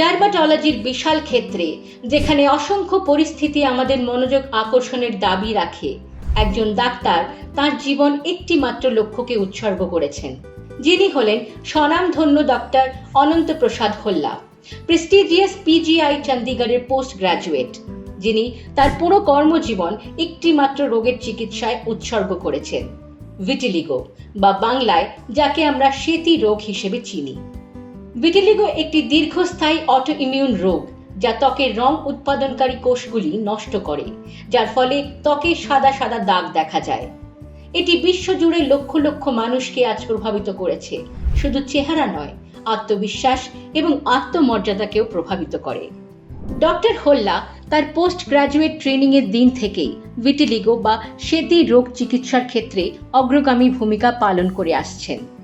ডার্মাটোলজির বিশাল ক্ষেত্রে, যেখানে অসংখ্য পরিস্থিতি আমাদের মনোযোগ আকর্ষণের দাবি রাখে, একজন ডাক্তার তার জীবন একটি মাত্র লক্ষ্যকে উৎসর্গ করেছেন। যিনি হলেন স্বনামধন্য doctor Ananta Prasad Holla prestigious PGI চণ্ডীগড়ের post graduate যিনি তার পুরো কর্মজীবন একটি মাত্র রোগের চিকিৎসায় উৎসর্গ করেছেন। ভিটিলিগো, বা বাংলায়, যাকে আমরা সেতি রোগ হিসেবে চিনি। ভিটিলিগো একটি দীর্ঘস্থায়ী অটো ইমিউন রোগ যা ত্বকের রং উৎপাদনকারী কোষগুলি নষ্ট করে, যার ফলে ত্বকে সাদা সাদা দাগ দেখা যায়। এটি বিশ্বজুড়ে লক্ষ লক্ষ মানুষকে আজ প্রভাবিত করেছে। শুধু চেহারা নয়, আত্মবিশ্বাস এবং আত্মমর্যাদাকেও প্রভাবিত করে। ডক্টর হোল্লা তার পোস্ট গ্রাজুয়েট ট্রেনিং এর দিন থেকেই ভিটিলিগো বা সেতি রোগ চিকিৎসার ক্ষেত্রে অগ্রগামী ভূমিকা পালন করে আসছেন।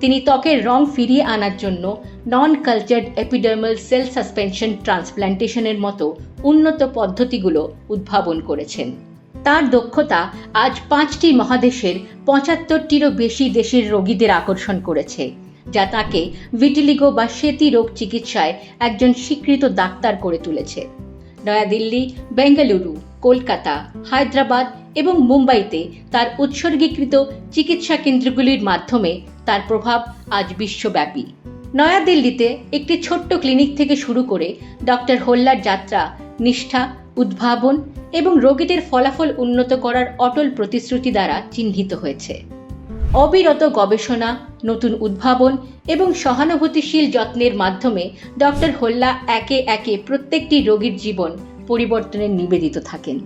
তিনি ত্বকের রং ফিরিয়ে আনার জন্য non cultured epidermal cell suspension ট্রান্সপ্ল্যান্টেশনের মতো উন্নত পদ্ধতিগুলো উদ্ভাবন করেছেন। তার দক্ষতা আজ পাঁচটি মহাদেশের পঁচাত্তরটিরও বেশি দেশের রোগীদের আকর্ষণ করেছে, যা তাকে ভিটিলিগো বা সেতি রোগ চিকিৎসায় একজন স্বীকৃত ডাক্তার করে তুলেছে। নয়াদিল্লি, বেঙ্গালুরু। কলকাতা, হায়দ্রাবাদ এবং মুম্বাইতে তার উৎসর্গীকৃত চিকিৎসা কেন্দ্রগুলির মাধ্যমে তার প্রভাব আজ বিশ্বব্যাপী। নয়াদিল্লিতে একটি ছোট্ট ক্লিনিক থেকে শুরু করে ডক্টর হোল্লার যাত্রা, নিষ্ঠা, উদ্ভাবন এবং রোগীদের ফলাফল উন্নত করার অটল প্রতিশ্রুতি দ্বারা চিহ্নিত হয়েছে। অবিরত গবেষণা, নতুন উদ্ভাবন এবং সহানুভূতিশীল যত্নের মাধ্যমে ডক্টর হোল্লা একে একে প্রত্যেকটি রোগীর জীবন পরিবর্তনের নিবেদিত থাকেন।